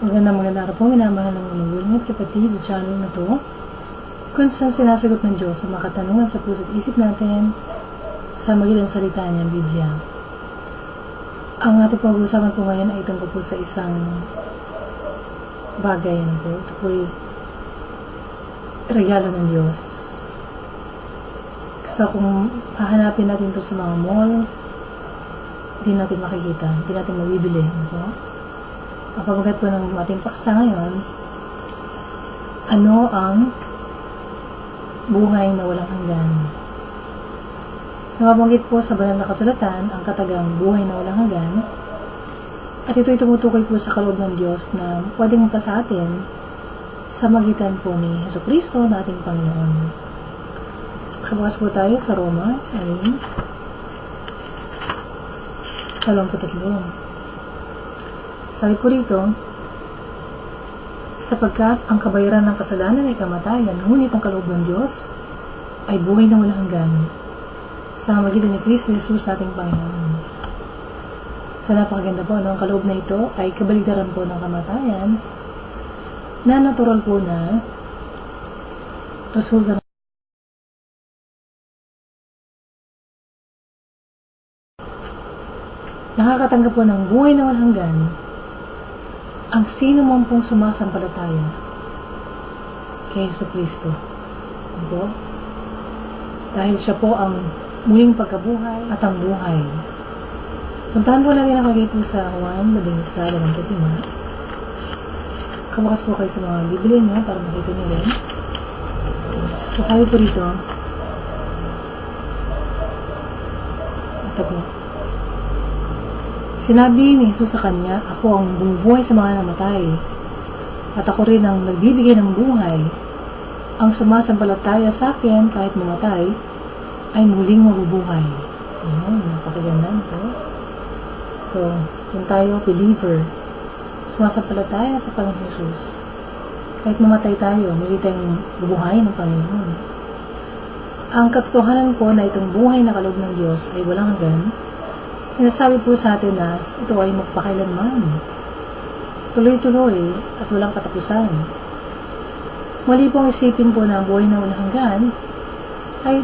Magandang magandang araw po, minamahal ng magulang at kapatid sa channel na to. Kung saan sinasagot ng Diyos sa mga katanungan sa puso't isip natin sa magitan salita niya, Biblia. Ang ating pag-uusapan po ngayon ay tungkol po sa isang bagay na po. Ito po regalo ng Diyos. So kung hahanapin natin to sa mga mall, hindi natin makikita, hindi natin mabibili. Ano po? Pamagat po ng ating paksa ngayon, ano ang buhay na walang hanggan? Nakabanggit po sa banal na kasulatan ang katagang buhay na walang hanggan at ito'y tumutukoy po sa kaloob ng Diyos na pwedeng magpa sa atin sa magitan po ni Heso Kristo na ating Panginoon. Kabukas po tayo sa Roma, ay 23. Sabi po rito, sapagkat ang kabayaran ng kasalanan ay kamatayan, ngunit ang kaloob ng Diyos ay buhay na walang hanggan sa magitan ni Kristo Jesus ating Panginoon. Sa napakaganda po, no? ang kaloob na ito ay kabaligtaran po ng kamatayan na natural po na resulta ng nakakatanggap po ng buhay na walang hanggan ang sino man pong sumasampalataya kay Yesu Kristo. Ano Dahil siya po ang muling pagkabuhay at ang buhay. Puntahan po natin ang po sa Juan, dalawang katima. Kabukas po kayo sa mga bibili niyo para makita niyo rin. So, sabi po rito, ito po, Sinabi ni Jesus sa kanya, Ako ang bumubuhay sa mga namatay, at ako rin ang nagbibigay ng buhay. Ang sumasampalataya sa akin kahit mamatay, ay muling mabubuhay. Ayan, napakaganda ito. So, kung tayo believer, sumasampalataya sa Panginoon Jesus, kahit mamatay tayo, muli tayong bubuhay ng Panginoon. Ang katotohanan po na itong buhay na kaloob ng Diyos ay walang hanggan, Sinasabi po sa atin na ito ay magpakailanman. Tuloy-tuloy at walang katapusan. Mali pong isipin po na ang buhay na walang hanggan ay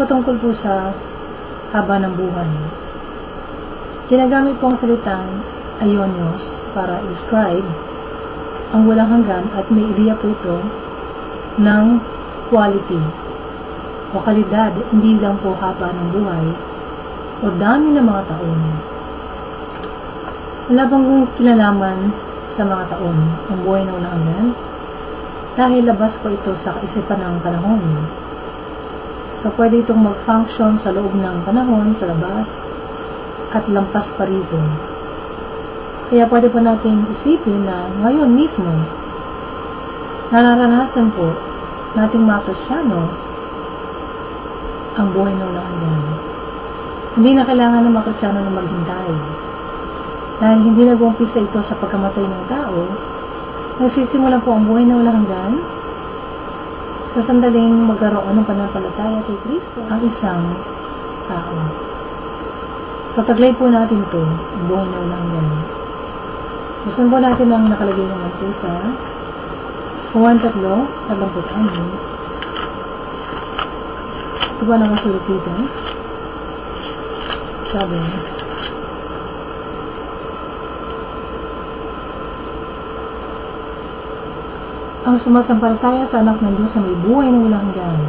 patungkol po sa haba ng buhay. Ginagamit po ang salitang ayonios para i-describe ang walang hanggan at may ideya po ito ng quality o kalidad, hindi lang po haba ng buhay, o dami ng mga taon. Wala bang kilalaman sa mga taon ang buhay na unang hanggan? Dahil labas po ito sa kaisipan ng panahon. So, pwede itong mag-function sa loob ng panahon, sa labas, at lampas pa rito. Kaya pwede po natin isipin na ngayon mismo, nararanasan po nating mga Krisyano ang buhay unang hanggan. Hindi na kailangan ng mga krisyano na maghintay. Dahil hindi nag-umpisa ito sa pagkamatay ng tao, nagsisimula po ang buhay na walang hanggan sa sandaling magkaroon ng panampalataya kay Kristo ang isang tao. So, taglay po natin ito, ang buhay na walang hanggan. Buksan po natin ang nakalagay naman po sa Juan 3, 36. Ito ba nakasulat dito? Sabi niya. Ang sumasampalataya sa anak ng Diyos sa may buhay na walang hanggan.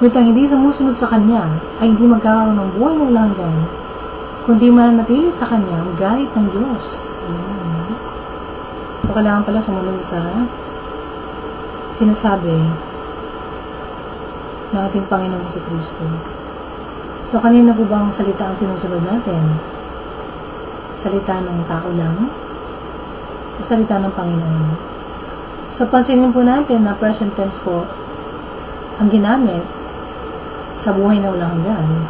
Ngunit ang hindi sumusunod sa Kanya ay hindi magkakaroon ng buhay na walang hanggan, kundi mananatili sa Kanya ang galit ng Diyos. Ayan. So, kailangan pala sumunod sa sinasabi ng ating Panginoon sa Kristo. So, kanina po bang salita ang sinusunod natin? Salita ng tao lang? O salita ng Panginoon? So, pansinin po natin na present tense po ang ginamit sa buhay na walang hanggan.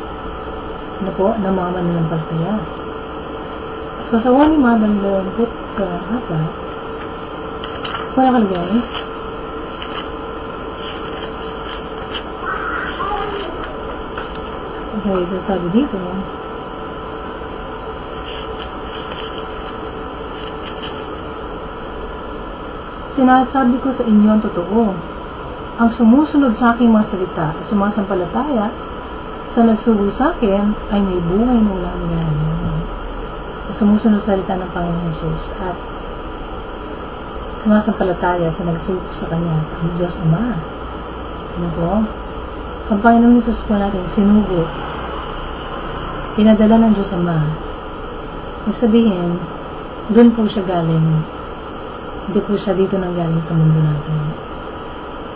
Ano po? Ng mga mananampalataya. So, sa 1 Mother 24, wala kalagay. Okay, so sabi dito, Sinasabi ko sa inyo ang totoo. Ang sumusunod sa aking mga salita at sumasampalataya sa nagsugo sa akin ay may buhay walang hanggan. Sumusunod sa salita ng Panginoon Jesus at sumasampalataya sa nagsugo sa Kanya sa Diyos Ama. Ano po? Ang Panginoon Jesus po natin, sinugo. Pinadala ng Diyos Ama. Ibig sabihin, doon po siya galing. Hindi po siya dito nang galing sa mundo natin.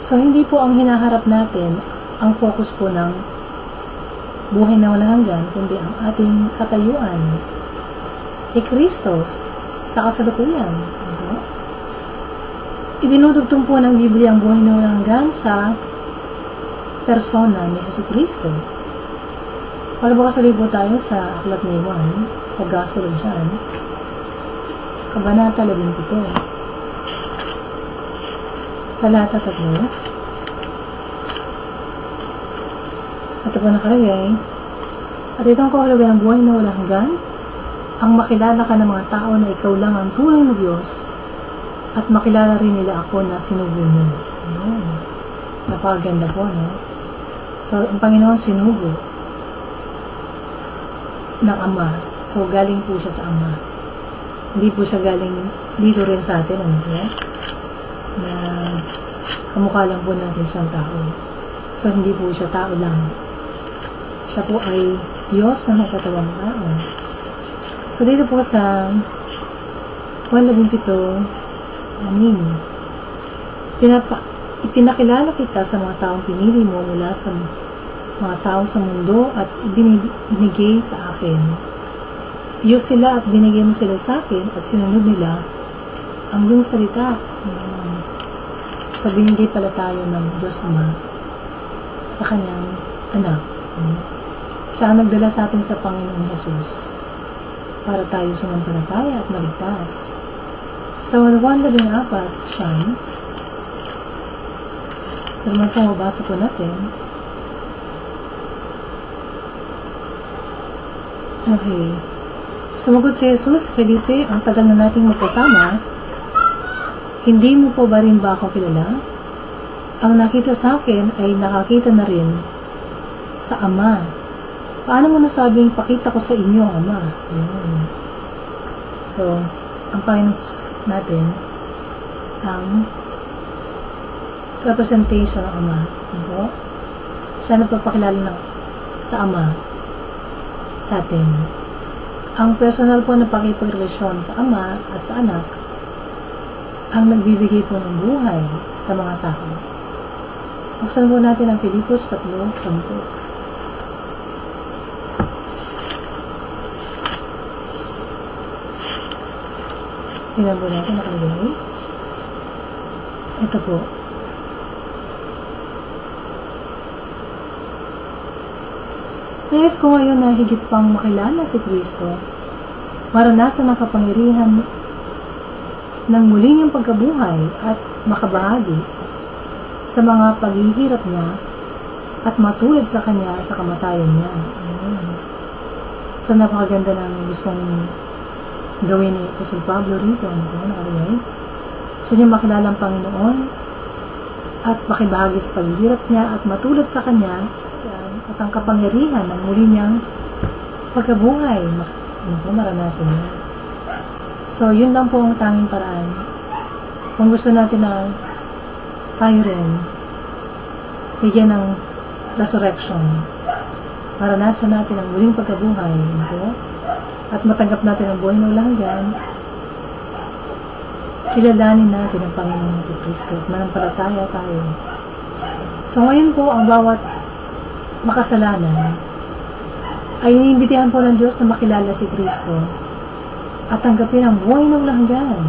So, hindi po ang hinaharap natin ang focus po ng buhay na walang hanggan, kundi ang ating katayuan kay Kristo sa kasalukuyan. Ano? Idinudugtong po ng Biblia ang buhay na walang hanggan sa persona ni Yesu Kristo. Ulit po tayo sa Aklat ni Juan, sa Gospel of John, Kabanata 17. Talata 3. Ito po nakalagay. At itong kahulugan ng buhay na walang hanggan, ang makilala ka ng mga tao na ikaw lang ang tunay na Diyos at makilala rin nila ako na sinugo mo. Ayun. Napakaganda po, no? So, ang Panginoon sinugo ng Ama. So, galing po siya sa Ama. Hindi po siya galing dito rin sa atin, ano po? Na kamukha lang po natin siyang tao. So, hindi po siya tao lang. Siya po ay Diyos na nagkatawang tao. So, dito po sa 1.17, amin. Pinapa, ipinakilala kita sa mga taong pinili mo mula sa mga tao sa mundo at binigay sa akin. Iyo sila at binigay mo sila sa akin at sinunod nila ang iyong salita. Um, so, binigay pala tayo ng Diyos Ama sa kanyang anak. Um, siya nagdala sa atin sa Panginoong Jesus para tayo sumampalataya at maligtas. Sa so, 114 siya, ito naman po mabasa po natin. Okay. Sumagot si Jesus, Felipe, ang tagal na nating magkasama, hindi mo po ba rin ba ako kilala? Ang nakita sa akin ay nakakita na rin sa Ama. Paano mo nasabing pakita ko sa inyo, Ama? Ayun. So, ang Panginoon natin, ang representation ng Ama. Diba? Siya nagpapakilala ng sa Ama sa atin. Ang personal po na pakipagrelasyon sa Ama at sa anak ang nagbibigay po ng buhay sa mga tao. Buksan po natin ang Filipos 3.10. Tingnan po natin nakalagay. Ito po. Nais ko ngayon na higit pang makilala si Kristo, maranasan ang kapangyarihan ng muli niyang pagkabuhay at makabahagi sa mga paghihirap niya at matulad sa kanya sa kamatayan niya. Ayan. So, napakaganda ng gustong gawin ni Apostol Pablo rito. Ano nakalagay? So, niya makilala ang Panginoon at makibahagi sa paghihirap niya at matulad sa Kanya at ang kapangyarihan ng muli niyang pagkabuhay. Po, maranasan niya. So, yun lang po ang tanging paraan. Kung gusto natin na tayo rin, bigyan ng resurrection. Maranasan natin ang muling pagkabuhay. Po? at matanggap natin ang buhay ng langgan, kilalanin natin ang Panginoon si Kristo at manampalataya tayo. So ngayon po, ang bawat makasalanan ay iniimbitihan po ng Diyos na makilala si Kristo at tanggapin ang buhay ng langgan.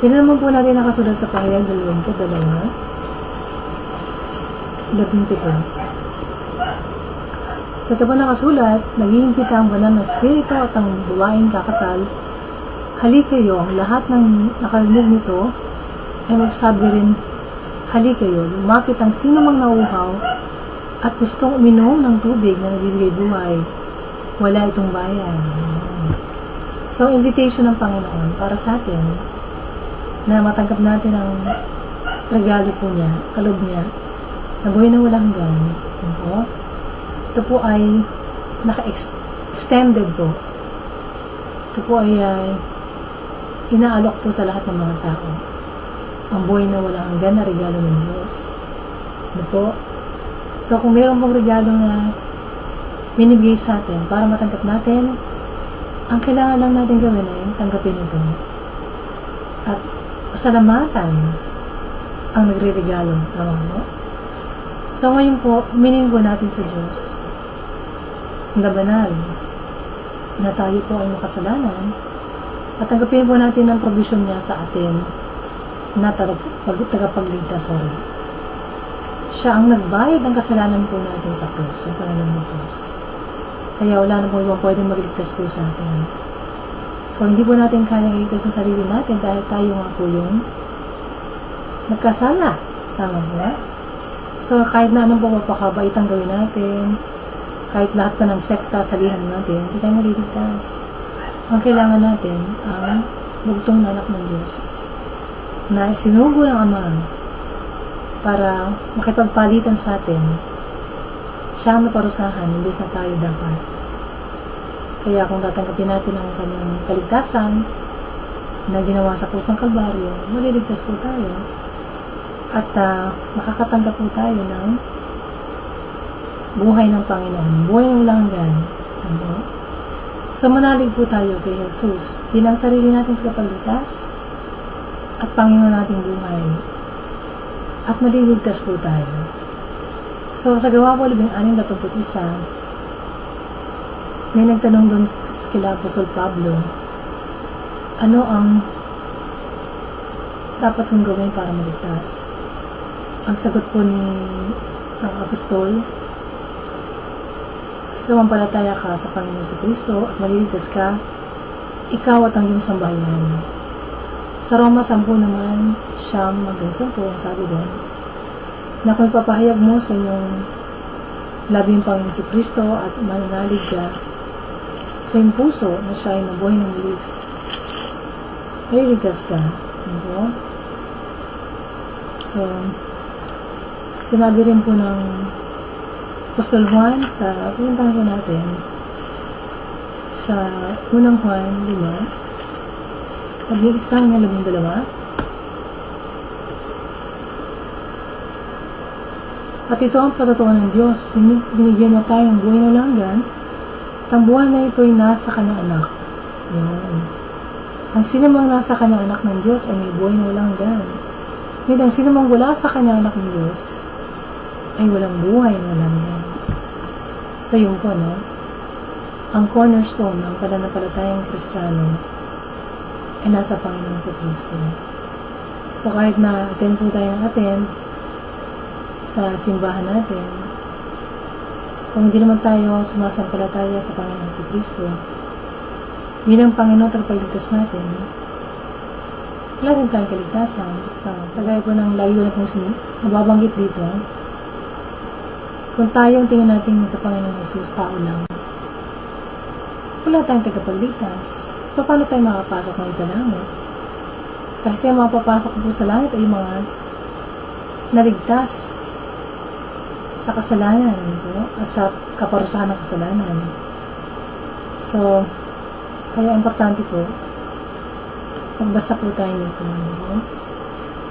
Tignan naman po natin nakasulat sa pahayag 22, 17. Sa taba nakasulat, nag-iimpita ang banal na spirito at ang buwaing kakasal. Hali kayo, ang lahat ng nakarinig nito ay magsabi rin, hali kayo, lumapit ang sino mang nauuhaw at gustong uminom ng tubig na nagbibigay buhay. Wala itong bayan. So, invitation ng Panginoon para sa atin na matanggap natin ang regalo po niya, kalob niya, na buhay na walang hanggan. Po? Ito po ay naka-extended po. Ito po ay uh, inaalok po sa lahat ng mga tao. Ang buhay na walang hanggan na regalo ng Diyos. Ano po? So, kung mayroon pong regalo na binibigay sa atin para matanggap natin, ang kailangan lang natin gawin ay tanggapin ito. At pasalamatan ang nagre-regalo. Tama mo? So, ngayon po, meaning po natin sa Diyos na banal na tayo po ay makasalanan at tanggapin po natin ang provision niya sa atin na tagapagligtas. Sorry. Siya ang nagbayad ng kasalanan po natin sa krus, sa Panginoon Jesus. Kaya wala na po ibang pwedeng magligtas po sa atin. So, hindi po natin kaya iligtas sa sarili natin dahil tayo nga po yung nagkasala. Tama ba? So, kahit na anong pumapakabait ang gawin natin, kahit lahat pa ng sekta salihan natin, hindi tayo maliligtas. Ang kailangan natin ang bugtong na anak ng Diyos na sinugo ng Ama para makipagpalitan sa atin siya ang naparusahan, imbes na tayo dapat. Kaya kung tatanggapin natin ang kanyang kaligtasan na ginawa sa kusang kalbaryo, maliligtas po tayo. At uh, makakatanggap po tayo ng buhay ng Panginoon, buhay ng walang hanggan. Ano? So manalig po tayo kay Jesus bilang sarili nating tagapagligtas at Panginoon nating buhay. At maliligtas po tayo. So, sa gawa po, labing aning datapot isa, may nagtanong doon kila Apostol Pablo, ano ang dapat kong gawin para maligtas? Ang sagot po ni ng Apostol, sumampalataya ka sa Panginoon sa Kristo at maliligtas ka, ikaw at ang iyong sambahayan. Sa Roma 10 naman, siyam hanggang 10, sabi doon, na kung ipapahayag mo sa inyong labing Panginoon si Kristo at mananalig ka sa iyong puso na siya ay nabuhay ng muli. Maliligtas ka. Ano? So, sinabi rin po ng Apostol Juan sa pinuntahan po natin sa unang Juan 5 labing isa hanggang labing dalawa At ito ang patutuan ng Diyos. Binigyan niya tayo ng buhay na langgan at ang buhay na ito ay nasa kanyang anak. Yan. Ang sinamang nasa kanyang anak ng Diyos ay may buhay na walang hanggan. Ngunit ang sinamang wala sa kanyang anak ng Diyos ay walang buhay na walang hanggan. So yun po, no? Ang cornerstone ng pananampalatayang kristyano ay nasa Panginoon sa Kristo. So kahit na attend po tayo ng attend, sa simbahan natin, kung hindi naman tayo sumasampalataya sa Panginoon si Kristo, bilang Panginoon tagapagligtas natin, wala din tayong kaligtasan. Uh, kagaya po ng lagi ko na pong nababanggit dito, kung tayo tingin natin sa Panginoon Jesus, tao lang, wala tayong tagapagligtas. Paano tayo makapasok ngayon sa langit? Kasi ang mapapasok po sa langit ay mga naligtas sa kasalanan at sa kaparusahan ng kasalanan. So, kaya importante po, magbasa po tayo nito. No?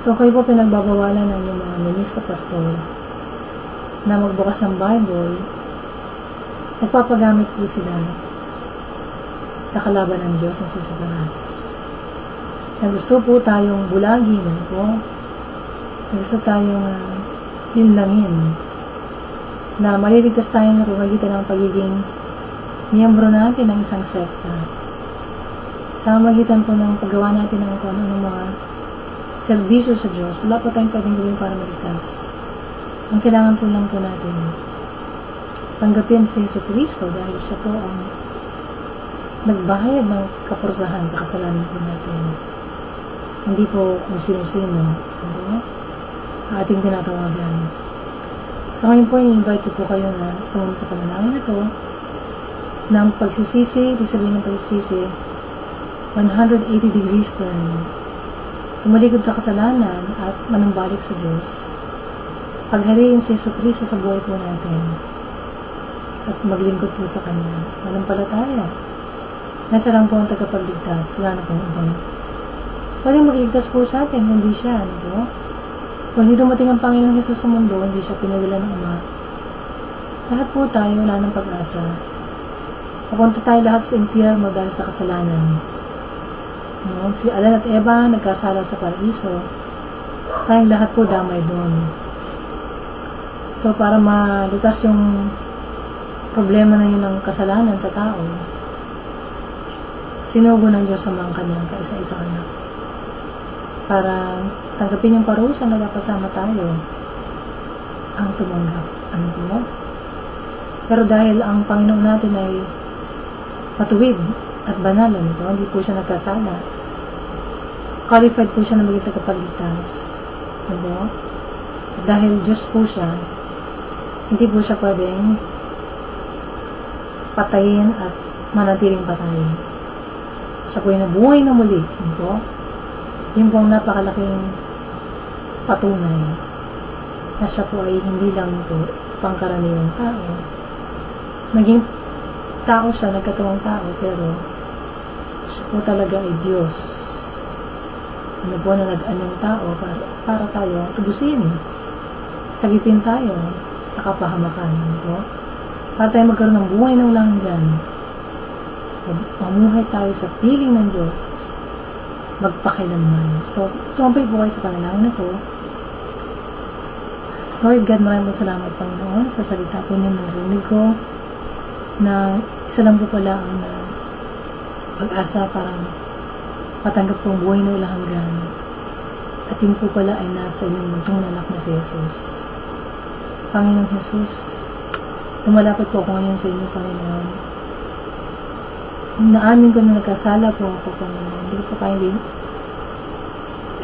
So, kayo po pinagbabawalan ng inyong mga minis sa pastor na magbukas ng Bible, nagpapagamit po sila sa kalaban ng Diyos na si Satanas. Na gusto po tayong bulagin, po? Na gusto tayong uh, linlangin na maliligtas tayo ng pamagitan ng pagiging miyembro natin ng isang sekta. Sa magitan po ng paggawa natin ng kung ano mga serbisyo sa Diyos, wala po tayong pwedeng gawin para maligtas. Ang kailangan po lang po natin tanggapin si Yesu Cristo dahil siya po ang nagbayad ng kapurusahan sa kasalanan po natin. Hindi po kung sino-sino. Ano? Ating tinatawagan. So ngayon po, i-invite po kayo na sumunod sa panalangin na to ng pagsisisi, ibig sabihin ng pagsisisi, 180 degrees turn. tumalikod sa kasalanan at manumbalik sa Diyos, paghariin si Yeso Cristo sa buhay po natin at maglingkod po sa Kanya. Manampalataya. Na siya lang po ang tagapagligtas. Wala na pong ibang. Pwedeng magligtas po sa atin, hindi siya. Ano po? Kung hindi dumating ang Panginoong Yesus sa mundo, hindi siya pinadala ng Ama. Lahat po tayo wala ng pag-asa. Papunta tayo lahat sa impyerno dahil sa kasalanan. No? Si Alan at Eva nagkasala sa paraiso. Tayong lahat po damay doon. So, para malutas yung problema na yun ng kasalanan sa tao, sinugo ng Diyos ang mga kanyang kaisa-isang anak. Para tanggapin yung parusa na dapat sama tayo ang tumanggap. Ano po? Pero dahil ang Panginoon natin ay matuwid at banal, ano po? Hindi po siya nagkasala. Qualified po siya na maging tagapagligtas. Ano? Dahil Diyos po siya, hindi po siya pwedeng patayin at manatiling patay. Siya po ay nabuhay na muli. Po. Yun po ang napakalaking patunay na siya po ay hindi lang po pangkaraniwang tao. Naging tao siya, nagkatawang tao, pero siya po talaga ay Diyos. Ano po na nag-anyang tao para, para tayo tubusin. Sagipin tayo sa kapahamakan. Ano po? para tayo magkaroon ng buhay ng langgan. Mamuhay tayo sa piling ng Diyos magpakilanman. So, sumampay po kayo sa panalangin na. Lord God, maraming salamat Panginoon sa salita po niyo narinig ko na isa lang po pala ang uh, pag-asa para matanggap po ang buhay na walang hanggan. At yun po pala ay nasa inyong muntong anak na si Jesus. Panginoong Jesus, Lumalapit po ako ngayon sa inyo, Panginoon. Naamin ko na nagkasala po ako, Panginoon. Hindi ko po kaya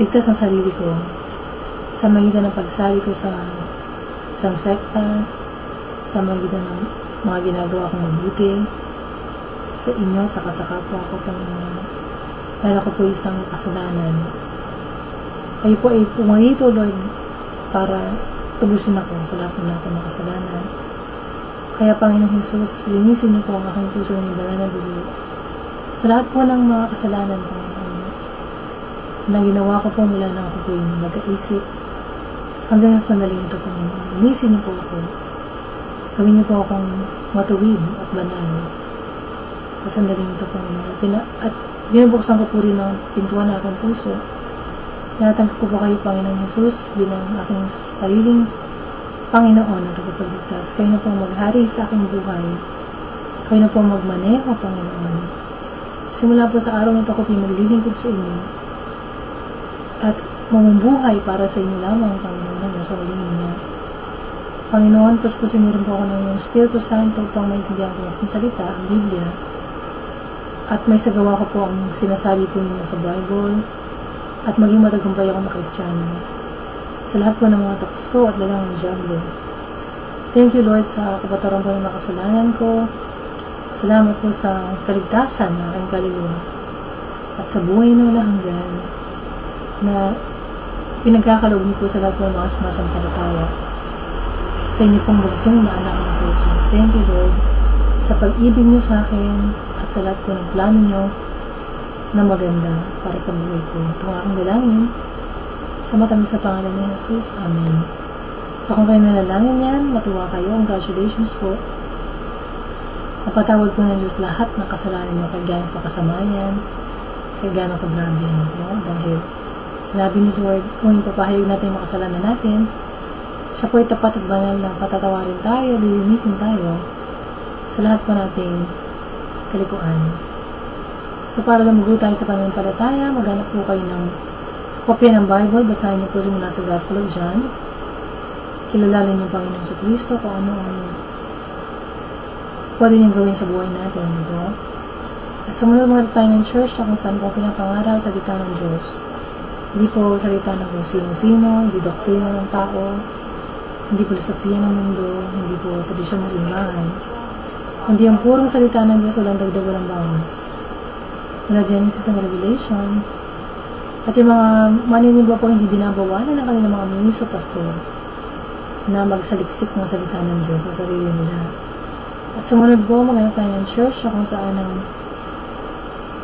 ligtas ang sarili ko sa magitan ng pagsali ko sa isang sekta, sa magitan ng mga ginagawa kong mabuti, sa inyo, sa kasakapwa ako, Panginoon. Dahil ako po isang kasalanan. Kayo po ay pumarito, Lord, para tubusin ako sa lahat ng ng kasalanan kaya Panginoong Jesus, linisin niyo po ang aking puso ng banal na dugo. Sa lahat po ng mga kasalanan ko, na ginawa ko po mula na ako po yung nag-aisip, hanggang sa sandaling ito po, linisin niyo po ako. Gawin niyo po akong matuwid at banal. Sa sandaling ito po, at binubuksan ko po rin ang pintuan ng aking puso. Tinatanggap ko po kayo, Panginoong Jesus, bilang aking sariling Panginoon tagapagligtas, kayo na po maghari sa aking buhay. Kayo na po magmaneho, Panginoon. Simula po sa araw na ito ako pinaglilingkod sa inyo at mamumuhay para sa inyo lamang, Panginoon, sa uling niya. Panginoon, paspasin niyo rin po ako ng iyong Espiritu Santo upang maintindihan ko ang salita, ang Biblia, at may sagawa ko po ang sinasabi po ninyo sa Bible, at maging matagumpay ako na Kristiyano sa lahat po ng mga tukso at lalang ng Diablo. Thank you, Lord, sa kapataran po ng makasalanan ko. Salamat po sa kaligtasan ng aking kaluluwa at sa buhay na wala hanggan na pinagkakalog niyo po sa lahat po ng mga sumasampalataya sa inyo pong bugtong na anak ng Jesus. Thank you, Lord, sa pag-ibig niyo sa akin at sa lahat po ng plano niyo na maganda para sa buhay ko. Ito ang dalangin sa matamis na pangalan ni Jesus. Amen. So kung kayo nanalangin yan, matuwa kayo. Congratulations po. Napatawad po ng Diyos lahat ng kasalanan niyo kay gano'ng pakasamayan, kay gano'ng kagrabe no? Dahil sinabi ni Lord, kung ipapahayag natin yung makasalanan natin, siya po ay tapat at banal na patatawarin tayo, lilinisin tayo sa lahat po nating kalikuan. So para lumago tayo sa pananampalataya, maghanap po kayo ng kopya ng Bible, basahin niyo po mula sa Gospel of John. Kilalala niyo Panginoon sa Kristo kung ano ang pwede niyang gawin sa buhay natin. Diba? At sumunod mga tayo ng church na kung saan po pinapangaral sa dita ng Diyos. Hindi po salita ng kung sino-sino, hindi doktrina ng tao, hindi filosofiya ng mundo, hindi po tradisyon ng simbahan. Kundi ang purong salita ng Diyos, walang dagdag, walang bawas. Mula Genesis and Revelation, At yung mga maniniba po hindi binabawalan ng kanilang mga ministro pastor na magsaliksik ng salita ng Diyos sa sarili nila. At sumunod po, maghanap tayo ng church kung saan ang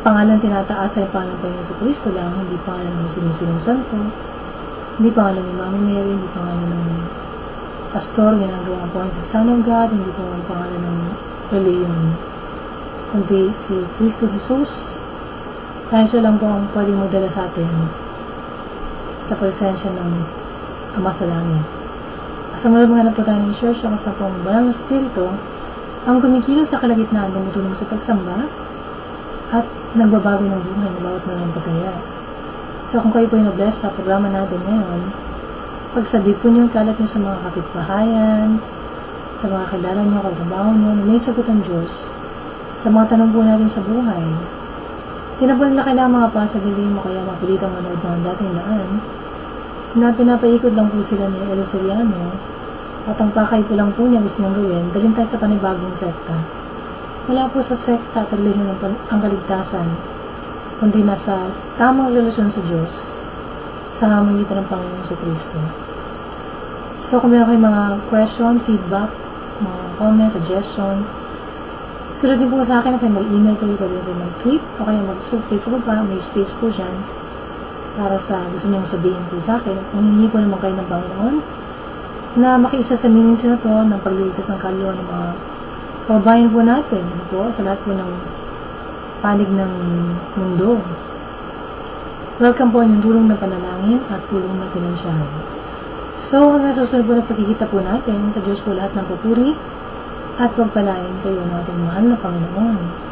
pangalan tinataas ay pangalan pa sa Kristo lang, hindi pangalan ng sino-sinong santo, hindi pangalan ni Mami Mary, hindi pangalan ng pastor, ginagawa appointed son of God, hindi po ang pangalan ng reliyon, kundi si Kristo Jesus. Siya lang po ang pwedeng magdala sa atin sa presensya ng Ama sa Langit. Sa mula mga po tayo ng church, ako sa pong banal na spirito, ang kumikilos sa kalagitnaan tumutulong sa pagsamba at nagbabago ng buhay ng bawat nalampataya. So kung kayo po yung bless sa programa natin ngayon, pagsabi po niyo, kalat niyo sa mga kapitbahayan, sa mga kilala niyo, katrabaho niyo, na may sagot ang Diyos, sa mga tanong po natin sa buhay. Tinapon nila kailangan mga pasagili mo kaya mapilitang manood ng dating daan, na pinapaikot lang po sila ni Elisoriano at ang pakay po lang po niya gusto niyang gawin, dalhin tayo sa panibagong sekta. Wala po sa sekta talhin ng ang kaligtasan, kundi nasa tamang relasyon sa Diyos sa magitan ng Panginoon sa Kristo. So, kung meron kayong mga question, feedback, mga comment, suggestion, sulat din po sa akin na kayo mag-email kayo, pwede kayo mag-tweet, o kaya mag-Facebook pa, may space po dyan para sa gusto niyong sabihin po sa akin. Hindi po naman kayo ng Panginoon, na makiisa sa ministry na to ng pagliligtas ng kaluluwa ng mga kababayan po natin ano po, sa lahat po ng panig ng mundo. Welcome po ang tulong ng panalangin at tulong ng pinansyal. So, hanggang susunod po na pagkikita po natin, sa Diyos po lahat ng papuri at pagpalain kayo ng ating mahal na Panginoon.